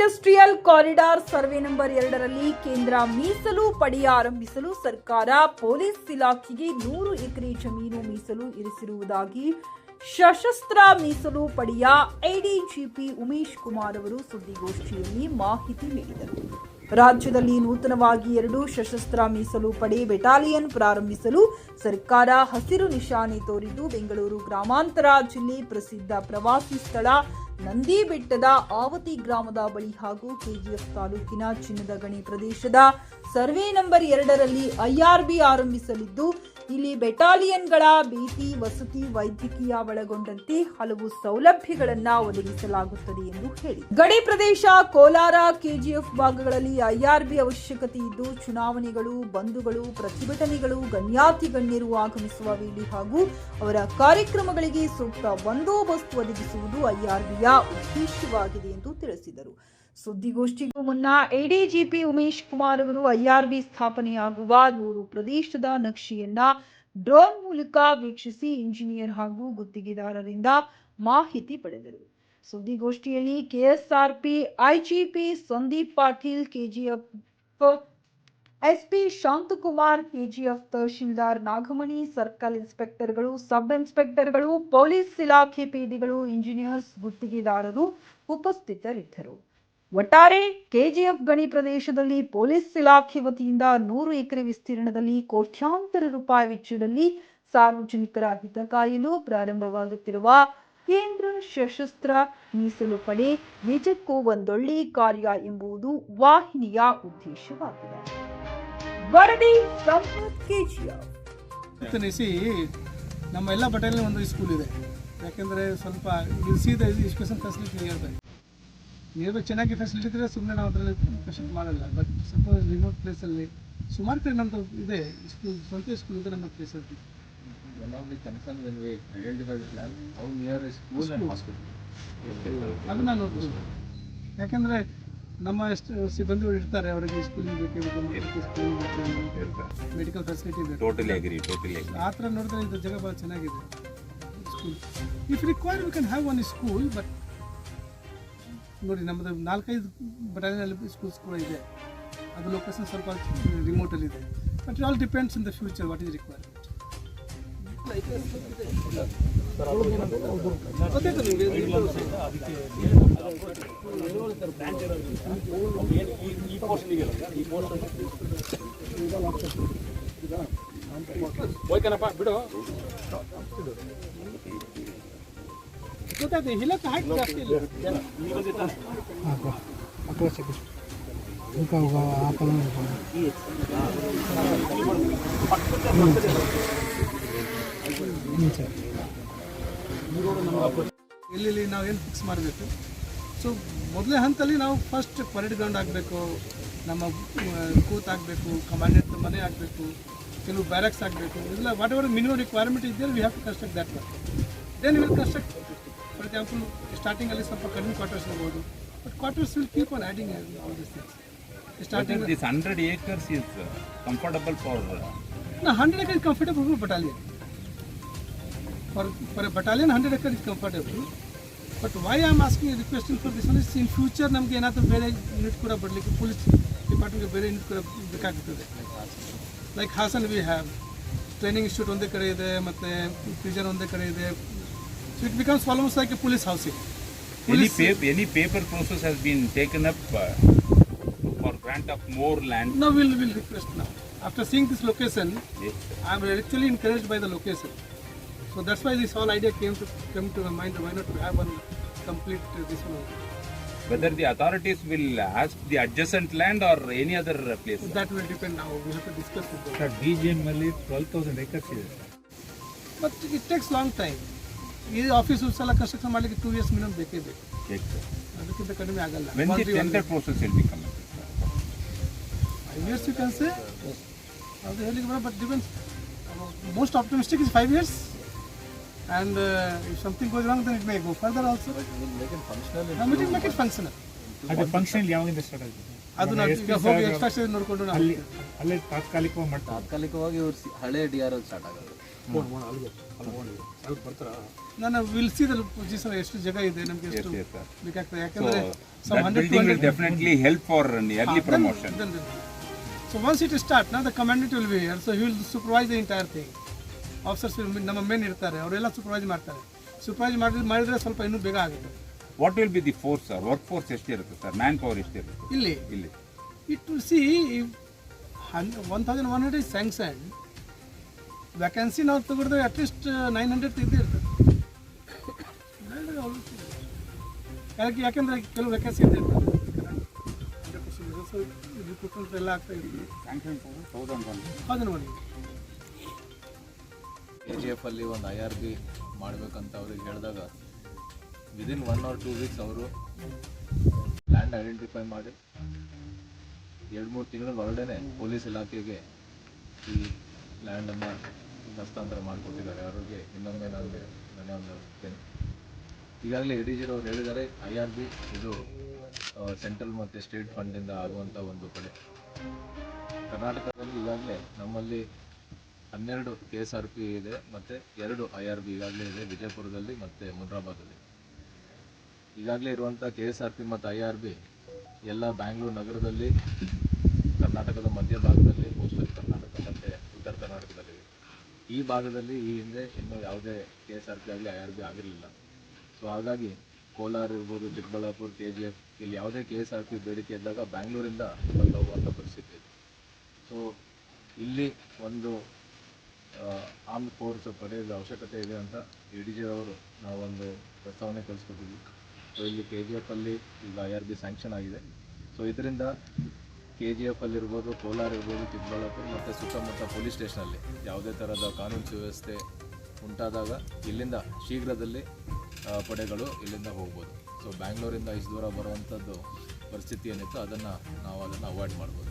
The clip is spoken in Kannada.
ಇಂಡಸ್ಟ್ರಿಯಲ್ ಕಾರಿಡಾರ್ ಸರ್ವೆ ನಂಬರ್ ಎರಡರಲ್ಲಿ ಕೇಂದ್ರ ಮೀಸಲು ಪಡೆಯ ಆರಂಭಿಸಲು ಸರ್ಕಾರ ಪೊಲೀಸ್ ಇಲಾಖೆಗೆ ನೂರು ಎಕರೆ ಜಮೀನು ಮೀಸಲು ಇರಿಸಿರುವುದಾಗಿ ಸಶಸ್ತ್ರ ಮೀಸಲು ಪಡೆಯ ಎಡಿಜಿಪಿ ಉಮೇಶ್ ಕುಮಾರ್ ಅವರು ಸುದ್ದಿಗೋಷ್ಠಿಯಲ್ಲಿ ಮಾಹಿತಿ ನೀಡಿದರು. ರಾಜ್ಯದಲ್ಲಿ ನೂತನವಾಗಿ ಎರಡು ಸಶಸ್ತ್ರ ಮೀಸಲು ಪಡೆ ಬೆಟಾಲಿಯನ್ ಪ್ರಾರಂಭಿಸಲು ಸರ್ಕಾರ ಹಸಿರು ನಿಶಾನೆ ತೋರಿದ್ದು ಬೆಂಗಳೂರು ಗ್ರಾಮಾಂತರ ಜಿಲ್ಲೆ ಪ್ರಸಿದ್ಧ ಪ್ರವಾಸಿ ಸ್ಥಳ ನಂದಿ ಬೆಟ್ಟದ ಆವತಿ ಗ್ರಾಮದ ಬಳಿ ಹಾಗೂ ಕೆಜಿಎಫ್ ತಾಲೂಕಿನ ಚಿನ್ನದ ಗಣಿ ಪ್ರದೇಶದ ಸರ್ವೆ ನಂಬರ್ ಎರಡರಲ್ಲಿ ಐಆರ್ಬಿ ಆರಂಭಿಸಲಿದ್ದು ಇಲ್ಲಿ ಬೆಟಾಲಿಯನ್ಗಳ ಭೀತಿ, ವಸತಿ ವೈದ್ಯಕೀಯ ಒಳಗೊಂಡಂತೆ ಹಲವು ಸೌಲಭ್ಯಗಳನ್ನ ಒದಗಿಸಲಾಗುತ್ತದೆ ಎಂದು ಹೇಳಿ ಗಡಿ ಪ್ರದೇಶ ಕೋಲಾರ, ಕೆಜಿಎಫ್ ಭಾಗಗಳಲ್ಲಿ ಐಆರ್ಬಿ ಅವಶ್ಯಕತೆ ಇದ್ದು ಚುನಾವಣೆಗಳು, ಬಂಧುಗಳು, ಪ್ರತಿಭಟನೆಗಳು ಗಣ್ಯಾತಿ ಗಣ್ಯರು ಆಗಮಿಸುವ ವೇಳೆ ಹಾಗೂ ಅವರ ಕಾರ್ಯಕ್ರಮಗಳಿಗೆ ಸೂಕ್ತ ಬಂದೋಬಸ್ತ್ ಒದಗಿಸುವುದು ಐಆರ್ಬಿಯ ಉದ್ದೇಶವಾಗಿದೆ ಎಂದು ತಿಳಿಸಿದರು. ಸುದ್ದಿಗೋಷ್ಠಿಗೂ ಮುನ್ನ ಎಡಿಜಿಪಿ ಉಮೇಶ್ ಕುಮಾರ್ ಅವರು ಐಆರ್ಬಿ ಸ್ಥಾಪನೆಯಾಗುವ ನೂರು ಪ್ರದೇಶದ ನಕ್ಷೆಯನ್ನ ಡ್ರೋನ್ ಮೂಲಕ ವೀಕ್ಷಿಸಿ ಇಂಜಿನಿಯರ್ ಹಾಗೂ ಗುತ್ತಿಗೆದಾರರಿಂದ ಮಾಹಿತಿ ಪಡೆದರು. ಸುದ್ದಿಗೋಷ್ಠಿಯಲ್ಲಿ KSRP IGP Sandeep Patil, KGF SP Shanthakumar, KGF tahsildar Nagamani, circle ಇನ್ಸ್ಪೆಕ್ಟರ್ಗಳು, sub ಇನ್ಸ್ಪೆಕ್ಟರ್ಗಳು, ಪೊಲೀಸ್ ಇಲಾಖೆ ಪೇದಿಗಳು ಇಂಜಿನಿಯರ್ಸ್, ಗುತ್ತಿಗೆದಾರರು ಉಪಸ್ಥಿತರಿದ್ದರು. ಒಟ್ಟಾರೆ ಕೆಜಿಎಫ್ ಗಣಿ ಪ್ರದೇಶದಲ್ಲಿ ಪೊಲೀಸ್ ಇಲಾಖೆ ವತಿಯಿಂದ ನೂರು ಎಕರೆ ವಿಸ್ತೀರ್ಣದಲ್ಲಿ ಕೋಟ್ಯಾಂತರ ರೂಪಾಯಿ ವೆಚ್ಚದಲ್ಲಿ ಸಾರ್ವಜನಿಕರ ಹಿತ ಕಾಯಲು ಪ್ರಾರಂಭವಾಗುತ್ತಿರುವ ಕೇಂದ್ರ ಸಶಸ್ತ್ರ ಮೀಸಲು ಪಡೆ ನಿಜಕ್ಕೂ ಒಂದೊಳ್ಳೆ ಕಾರ್ಯ ಎಂಬುದು ವಾಹಿನಿಯ ಉದ್ದೇಶವಾಗಿದೆ. ವರದಿ ನಮ್ಮ ಎಲ್ಲ ಬಟಾಲಿಯನ್ ಒಂದು ಸ್ಕೂಲ್ ಇದೆ. ಯಾಕೆಂದರೆ ಸ್ವಲ್ಪ ಸೀದಾ ಎಜುಕೇಷನ್ ಫೆಸಿಲಿಟಿ ನಿಯರ್ಬೈ ನಿಯರ್ಬೈ ಚೆನ್ನಾಗಿ ಫೆಸಿಲಿಟಿ ಇದ್ರೆ ಸುಮ್ಮನೆ ನಾವು ಅದರಲ್ಲಿ ಕಷ್ಟ ಮಾಡಲ್ಲ. ಬಟ್ ಸಪೋಸ್ ರಿಮೋಟ್ ಪ್ಲೇಸಲ್ಲಿ ಸುಮಾರು ಕಡೆ ನಮ್ಮದು ಇದೆ ಸ್ಕೂಲ್ ಸ್ವಂತ ಸ್ಕೂಲ್ ಇದೆ ನಮ್ಮ ಪ್ಲೇಸ್ ಅಲ್ಲಿ. ಅದನ್ನ ನೋಡ್ಬೋದು ಯಾಕೆಂದರೆ ನಮ್ಮ ಎಷ್ಟು ಸಿಬ್ಬಂದಿಗಳು ಇರ್ತಾರೆ ಅವರಿಗೆ ಸ್ಕೂಲಿಂಗ್ ಬೇಕು ಮೆಡಿಕಲ್ ಫೆಸಿಲಿಟಿ ಬೇಕು ಟೋಟಲಿ agree. ಆ ಥರ ನೋಡಿದ್ರೆ ಇದು ಜಾಗ ಭಾಳ ಚೆನ್ನಾಗಿದೆ. School if require we can have one school but ನೋಡಿ, ನಮ್ಮದು ನಾಲ್ಕೈದು ಬಟಾಲಿಯಲ್ಲಿ ಸ್ಕೂಲ್ಸ್ ಕೂಡ ಇದೆ. ಅದು ಲೊಕೇಶನ್ ಸ್ವಲ್ಪ ರಿಮೋಟಲ್ಲಿ ಇದೆ. But all depends in the future what is required ಗೊತ್ತಾಯ್ತು ಇಲ್ಲ ಹಾಕಿ ಜಾಸ್ತಿ ಇಲ್ಲ. ಎಲ್ಲೆಲ್ಲಿ ನಾವು ಏನು ಫಿಕ್ಸ್ ಮಾಡಬೇಕು? ಸೊ ಮೊದಲೇ ಹಂತಲ್ಲಿ ನಾವು ಫಸ್ಟ್ ಪರೇಡ್ ಗ್ರೌಂಡ್ ಆಗಬೇಕು ನಮ್ಮ ಕೂತ್ ಆಗಬೇಕು ಕಮಾಂಡೆಂಟ್ ಮನೆ ಆಗಬೇಕು ಕೆಲವು ಬ್ಯಾರಕ್ಸ್ ಆಗಬೇಕು ಇಲ್ಲ ವಾಟ್ ಎವರ್ ಮಿನಿಮಮ್ ರಿಕ್ವೈರ್ಮೆಂಟ್ ಇದ್ದರೆ we have to construct that then will construct for example ಸ್ಟಾರ್ಟಿಂಗಲ್ಲಿ ಸ್ವಲ್ಪ ಕಡಿಮೆ ಕ್ವಾರ್ಟರ್ಸ್ ಇರಬಹುದು but quarters will keep on adding all this starting this hundred acres is comfortable for ನಾ hundred acre comfortable for battalion for for battalion hundred acre is comfortable but why am asking requesting for this ಅಂದ್ರೆ ಇನ್ ಫ್ಯೂಚರ್ ನಮಗೆ ಏನಾದರೂ ಬೇರೆ ಯೂನಿಟ್ ಕೂಡ ಬರಲಿಕ್ಕೆ ಪೊಲೀಸ್ ಡಿಪಾರ್ಟ್ಮೆಂಟ್ಗೆ ಬೇರೆ ಯೂನಿಟ್ ಕೂಡ ಬೇಕಾಗುತ್ತದೆ like Hassan we have training institute ಒಂದೇ ಕಡೆ ಇದೆ ಮತ್ತೆ ಪ್ರಿಜನ್ ಒಂದೇ ಕಡೆ ಇದೆ. So it becomes almost like a police house. Any, pap any paper process has been taken up uh, for grant of more land? No, we'll, we'll request now. After seeing this location, yes, I'm actually encouraged by the location. So that's why this whole idea came to come to my mind. Why not have one complete uh, this one? Whether the authorities will ask the adjacent land or any other uh, place? That will depend now. We have to discuss with them. Sir, only 12,000 acres here. But it takes long time. ಈ ಆಫೀಸ್ ಎಲ್ಲ ಕನ್ಸ್ಟ್ರಕ್ಷನ್ ಮಾಡಲಿಕ್ಕೆ ಟೂ ಇಯರ್ಸ್ ಮಿನಿಮಮ್ ಬೇಕೇ ಬೇಕು. ಅದಕ್ಕಿಂತ ಕಡಿಮೆ ಆಗಲ್ಲ? Five years you can say ಅದು ಹೇಳಿಕ್ಕೆ ಬರ but depends most optimistic is five years and if something goes wrong then it may go further also functional. Make it functional ಅದೇ ಫಂಕ್ಷನ್ ಯಾವಾಗಿಂದ ಸ್ಟಾರ್ಟ್ ಆಗಿದೆ ಈಗ ಹೋಗಿ ಎಕ್ಸ್ಟ್ರಾ ನೋಡಿಕೊಂಡು ಅಲ್ಲಿ ಅಲ್ಲೇ ತಾತ್ಕಾಲಿಕವಾಗಿ ಮಾಡ್ತಾರೆ. ತಾತ್ಕಾಲಿಕವಾಗಿ ಇವ್ರು ಹಳೆ ಡಿ ಆರ್ ಎಲ್ ಸ್ಟಾರ್ಟ್ ಆಗೋದು. ನಾನು ವಿಲ್ ಸಿ ಎಷ್ಟು ಜಾಗ ಇದೆ ನಮಗೆ ಎಷ್ಟು Yes, ಬೇಕಾಗ್ತದೆ. ಯಾಕಂದ್ರೆ some that 100 building will 200 definitely help for an early promotion. So once it ನಾ the commandant will be will the ನಮ್ಮ ಮೇನ್ ಇರ್ತಾರೆ. ಅವರೆಲ್ಲ ಸೂಪರ್ವೈಸ್ ಮಾಡ್ತಾರೆ. ಸೂಪರ್ವೈಸ್ ಮಾಡಿದ್ರೆ ಮಾಡಿದ್ರೆ ಸ್ವಲ್ಪ ಇನ್ನೂ ಬೇಗ ಆಗುತ್ತೆ. What will be the force, work force ಎಷ್ಟು ಇರುತ್ತೆ ಸರ್ ಮ್ಯಾನ್ ಪವರ್ ಎಷ್ಟಿರುತ್ತೆ? ಇಲ್ಲಿ. ಇಲ್ಲಿ. It to see one thousand one hundred sanction vacancy ನಾವು ತೆಗೆದ್ರೆ ಅಟ್ಲೀಸ್ಟ್ ನೈನ್ ಹಂಡ್ರೆಡ್ ಇದ್ದೇ ಇರ್ತದೆ. ಯಾಕೆ ಯಾಕೆಂದ್ರೆ ಕೆಲವು ವ್ಯಾಕೆನ್ಸಿ ಆಗ್ತಾ ಇದೆ. ಹೌದು ನೋಡಿ. ಕೆ ಜಿ ಎಫ್ ಅಲ್ಲಿ ಒಂದು ಐ ಆರ್ ಬಿ ಮಾಡಬೇಕಂತ ಅವ್ರಿಗೆ ಹೇಳಿದಾಗ within one or two weeks ಅವರು ಲ್ಯಾಂಡ್ ಐಡೆಂಟಿಫೈ ಮಾಡಿ, ಎರಡು ಮೂರು ತಿಂಗಳ ಒಳಗಡೆ ಪೊಲೀಸ್ ಇಲಾಖೆಗೆ ಈ ಲ್ಯಾಂಡನ್ನು ಹಸ್ತಾಂತರ ಮಾಡಿಕೊಟ್ಟಿದ್ದಾರೆ. ಅವರಿಗೆ ಇನ್ನೊಮ್ಮೆ ನಾನು ಧನ್ಯವಾದ ಅರ್ಪಿಸ್ತೇನೆ ಈಗಾಗಲೇ ಎಡಿಜಿರ್ ಅವರು ಹೇಳಿದ್ದಾರೆ, ಐ ಆರ್ ಬಿ ಇದು ಸೆಂಟ್ರಲ್ ಮತ್ತು ಸ್ಟೇಟ್ ಫಂಡಿಂದ ಆಗುವಂಥ ಒಂದು ಕಡೆ ಕರ್ನಾಟಕದಲ್ಲಿ ಈಗಾಗಲೇ ನಮ್ಮಲ್ಲಿ ಹನ್ನೆರಡು ಕೆ ಎಸ್ ಆರ್ ಪಿ ಇದೆ ಮತ್ತು ಎರಡು ಐ ಆರ್ ಬಿ ಈಗಾಗಲೇ ಇದೆ, ವಿಜಯಪುರದಲ್ಲಿ ಮತ್ತು ಮುನ್ರಾಬಾದಲ್ಲಿ ಈಗಾಗಲೇ ಇರುವಂಥ ಕೆ ಎಸ್ ಆರ್ ಪಿ ಮತ್ತು ಐ ಆರ್ ಬಿ ಎಲ್ಲ ಬ್ಯಾಂಗ್ಳೂರು ನಗರದಲ್ಲಿ, ಕರ್ನಾಟಕದ ಮಧ್ಯಭಾಗದಲ್ಲಿ ಮೋಸ್ಟ್ಲಿ ಕರ್ನಾಟಕ ಮತ್ತು ಉತ್ತರ ಕರ್ನಾಟಕದಲ್ಲಿ ಈ ಭಾಗದಲ್ಲಿ ಈ ಹಿಂದೆ ಇನ್ನೂ ಯಾವುದೇ ಕೆ ಎಸ್ ಆರ್ ಪಿ ಆಗಲಿ ಐ ಆರ್ ಬಿ ಆಗಿರಲಿಲ್ಲ. ಸೊ ಹಾಗಾಗಿ ಕೋಲಾರ ಇರ್ಬೋದು, ಚಿಕ್ಕಬಳ್ಳಾಪುರ ಕೆ ಜಿ ಎಫ್ ಇಲ್ಲಿ ಯಾವುದೇ ಕೆ ಎಸ್ ಆರ್ ಪಿ ಬೇಡಿಕೆ ಇದ್ದಾಗ ಬ್ಯಾಂಗ್ಳೂರಿಂದ ಬಂದು ಹೋಗುವಂಥ ಪರಿಸ್ಥಿತಿ ಇದೆ. ಸೊ ಇಲ್ಲಿ ಒಂದು ಆರ್ಮ್ ಫೋರ್ಸ್ ಪಡೆಯೋದು ಅವಶ್ಯಕತೆ ಇದೆ ಅಂತ ಡಿ ಜಿ ಅವರು ನಾವೊಂದು ಪ್ರಸ್ತಾವನೆ ಕಳಿಸ್ಕೊಟ್ಟಿದ್ವಿ. ಸೊ ಇಲ್ಲಿ ಕೆ ಜಿ ಎಫ್ ಅಲ್ಲಿ ಈಗ ಐ ಆರ್ ಬಿ ಸ್ಯಾಂಕ್ಷನ್ ಆಗಿದೆ. ಸೊ ಇದರಿಂದ ಕೆ ಜಿ ಎಫ್ ಅಲ್ಲಿರ್ಬೋದು ಕೋಲಾರ ಇರ್ಬೋದು, ಚಿಕ್ಕಬಳ್ಳಾಪುರ ಮತ್ತು ಸುತ್ತಮುತ್ತ ಪೊಲೀಸ್ ಸ್ಟೇಷನಲ್ಲಿ ಯಾವುದೇ ಥರದ ಕಾನೂನು ಸುವ್ಯವಸ್ಥೆ ಉಂಟಾದಾಗ ಇಲ್ಲಿಂದ ಶೀಘ್ರದಲ್ಲಿ ಪಡೆಗಳು ಇಲ್ಲಿಂದ ಹೋಗ್ಬೋದು. ಸೊ ಬ್ಯಾಂಗ್ಳೂರಿಂದ ಇಷ್ಟು ದೂರ ಬರುವಂಥದ್ದು ಪರಿಸ್ಥಿತಿ ಏನಿತ್ತು ಅದನ್ನು ನಾವು ಅದನ್ನು ಅವಾಯ್ಡ್ ಮಾಡ್ಬೋದು.